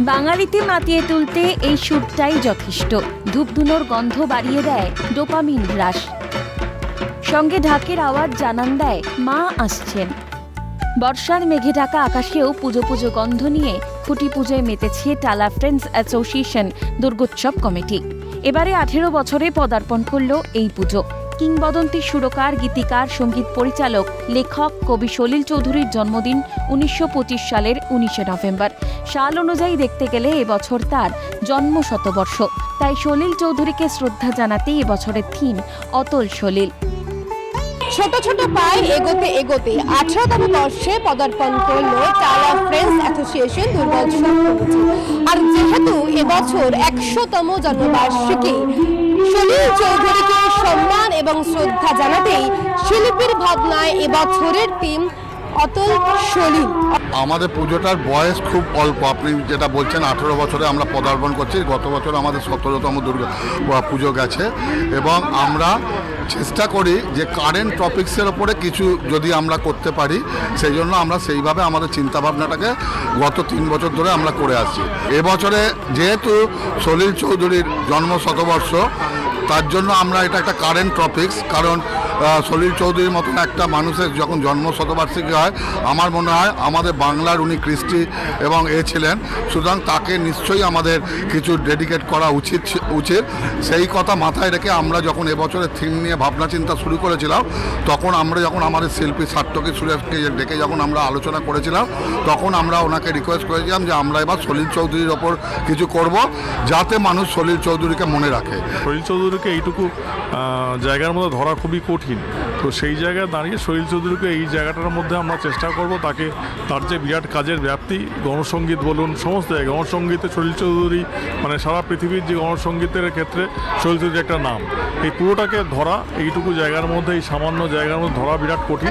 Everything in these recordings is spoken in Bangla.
বাঙালিতে মাতিয়ে তুলতে এই সুরটাই যথেষ্ট। ধূপধুনোর গন্ধ বাড়িয়ে দেয় ডোপামিন হ্রাস। সঙ্গে ঢাকের আওয়াজ জানান দেয়, মা আসছেন। বর্ষার মেঘে ঢাকা আকাশেও পুজো পুজো গন্ধ নিয়ে খুঁটি পুজোয় মেতেছে Tala friends association Durgotsav committee. এবারে আঠেরো বছরে পদার্পণ করল এই পুজো। কিংবদন্তি সুরকার, গীতিকার, সংগীত পরিচালক, লেখক কবি সলিল চৌধুরীর জন্মদিন উনিশশো সালের উনিশে নভেম্বর। সাল অনুযায়ী দেখতে গেলে এবছর তার জন্ম শতবর্ষ তাই সলিল চৌধুরীকে শ্রদ্ধা জানাতে এবছরের থিম অতল সলিল। ছোট ছোট পায়ে এগোতে এগোতে আঠারোতম বর্ষে পদার্পণ করল টালা ফ্রেন্ডস অ্যাসোসিয়েশন দুর্গোৎসব আর যেহেতু এবছর একশোতম জন্মবার্ষিকী, সলিল এবং শ্রদ্ধা জানাতেই শিল্পীর ভাবনায় এবছরের থিম, অতল সলিল। আমাদের পুজোটার বয়স খুব অল্প। আপনি যেটা বলছেন, আঠেরো বছরে আমরা পদার্পণ করছি। গত বছর আমাদের সতেরোতম দুর্গা পুজো গেছে। এবং আমরা চেষ্টা করি যে কারেন্ট টপিক্সের ওপরে কিছু যদি আমরা করতে পারি, সেই জন্য আমরা সেইভাবে আমাদের চিন্তাভাবনাটাকে গত তিন বছর ধরে আমরা করে আসছি। এবছরে যেহেতু সলিল চৌধুরীর জন্ম শতবর্ষ তার জন্য আমরা এটা একটা কারেন্ট টপিক্স কারণ সলিল চৌধুরীর মতন একটা মানুষের যখন জন্ম শতবার্ষিকী হয়, আমার মনে হয় আমাদের বাংলার উনি কৃষ্টি এবং এ ছিলেন। সুতরাং তাকে নিশ্চয়ই আমাদের কিছু ডেডিকেট করা উচিত উচিত। সেই কথা মাথায় রেখে আমরা যখন এবছরের থিম নিয়ে ভাবনা চিন্তা শুরু করেছিলাম, তখন আমরা যখন আমাদের শিল্পী সার্থকী সুরেশকে ডেকে যখন আমরা আলোচনা করেছিলাম, তখন আমরা ওনাকে রিকোয়েস্ট করেছিলাম যে আমরা এবার সলিল চৌধুরীর ওপর কিছু করব, যাতে মানুষ সলিল চৌধুরীকে মনে রাখে। সলিল চৌধুরীকে এইটুকু জায়গার মধ্যে ধরা খুবই কঠিন। তো সেই জায়গায় দাঁড়িয়ে শরীর চৌধুরীকে এই জায়গাটার মধ্যে আমরা চেষ্টা করব তাকে তার যে বিরাট কাজের ব্যাপ্তি গণসঙ্গীত বলুন সমস্ত জায়গায়। গণসঙ্গীতে শরীর চৌধুরী মানে সারা পৃথিবীর যে গণসঙ্গীতের ক্ষেত্রে শরীর চৌধুরী একটা নাম। এই পুরোটাকে ধরা এইটুকু জায়গার মধ্যে এই সামান্য জায়গার মধ্যে ধরা বিরাট কঠিন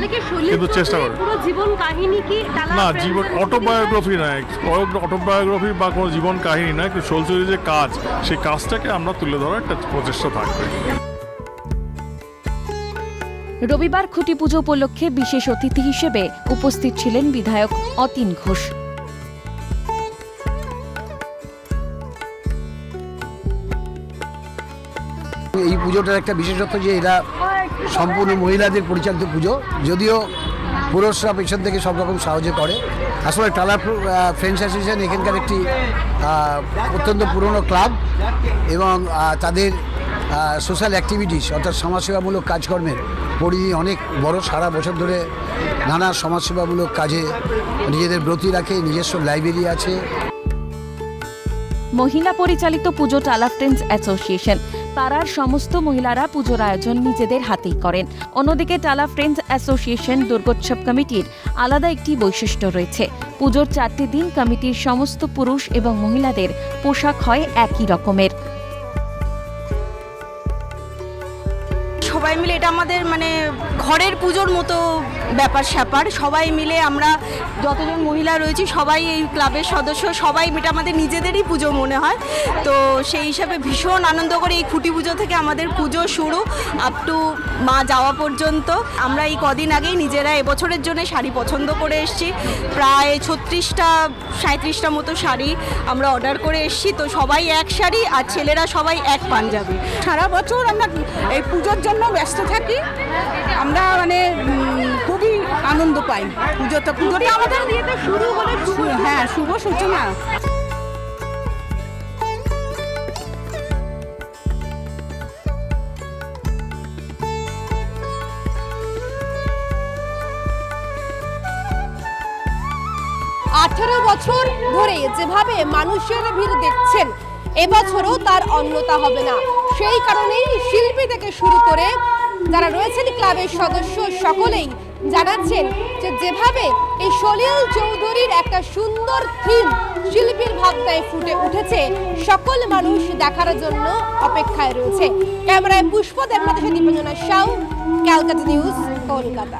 কিন্তু চেষ্টা করে না জীবন অটোবায়োগ্রাফি নয় অটোবায়োগ্রাফি বা কোনো জীবন কাহিনী নয় কিন্তু শৈলচুরির যে কাজ সেই কাজটাকে আমরা তুলে ধরার একটা প্রচেষ্টা থাকবে। রবিবার খুঁটি পুজো উপলক্ষে বিশেষ অতিথি হিসেবে উপস্থিত ছিলেন বিধায়ক অতীন ঘোষ। এই পুজোটার একটা বিশেষত্ব যে এরা সম্পূর্ণ মহিলাদের পরিচালিত পুজো, যদিও পুরুষরা পেছন থেকে সব রকম সাহায্য করে। আসলে টালা ফ্রেন্ডস অ্যাসোসিয়েশন এখানকার একটি অত্যন্ত পুরনো ক্লাব এবং তাদের সোশ্যাল অ্যাক্টিভিটিস অর্থাৎ সমাজসেবামূলক কাজকর্মের পরিধি অনেক বড়। সারা বছর ধরে নানা সমাজসেবামূলক কাজে নিজেদের ব্রতী রাখে, নিজস্ব লাইব্রেরি আছে। মহিলা পরিচালিত পুজো টালা ফ্রেন্ডস অ্যাসোসিয়েশন। পাড়ার সমস্ত মহিলারা পুজোর আয়োজন নিজেদের হাতেই করেন। অন্যদিকে টালা ফ্রেন্ডস অ্যাসোসিয়েশন দুর্গোৎসব কমিটির আলাদা একটি বৈশিষ্ট্য রয়েছে। পুজোর চারটি দিন কমিটির সমস্ত পুরুষ এবং মহিলাদের পোশাক হয় একই রকমের। সবাই মিলে এটা আমাদের মানে ঘরের পুজোর মতো ব্যাপার স্যাপার। সবাই মিলে আমরা যতজন মহিলা রয়েছি, সবাই এই ক্লাবের সদস্য, সবাই এটা আমাদের নিজেদেরই পুজো মনে হয়। তো সেই হিসাবে ভীষণ আনন্দ করে এই খুঁটি পুজো থেকে আমাদের পুজো শুরু আপ টু মা যাওয়া পর্যন্ত। আমরা এই কদিন আগেই নিজেরা এবছরের জন্য শাড়ি পছন্দ করে এসেছি। প্রায় ছত্রিশটা সাঁত্রিশটা মতো শাড়ি আমরা অর্ডার করে এসেছি। তো সবাই এক শাড়ি আর ছেলেরা সবাই এক পাঞ্জাবি। সারা বছর আমরা এই পুজোর জন্য ব্যস্ত থাকি। আমরা মানে খুবই আনন্দ পাই। পুজোতে পুজোটা আমাদের শুরু হলে হ্যাঁ শুভ সূচনা। আঠারো বছর ধরে যেভাবে মানুষের ভিড় দেখছেন এবছরও তার অন্যতা হবে না। সেই কারণেই শিল্পী থেকে শুরু করে যারা রয়েছেন ক্লাবের সদস্য সকলেই জানাচ্ছেন যে যেভাবে এই সলিল চৌধুরীর একটা সুন্দর থিম শিল্পীর ভাবনায় ফুটে উঠেছে, সকল মানুষ দেখার জন্য অপেক্ষায় রয়েছে। ক্যামেরায় পুষ্প দেবনাথের সাথে দীপঞ্জনা সাউ, ক্যালকাটা নিউজ, কলকাতা।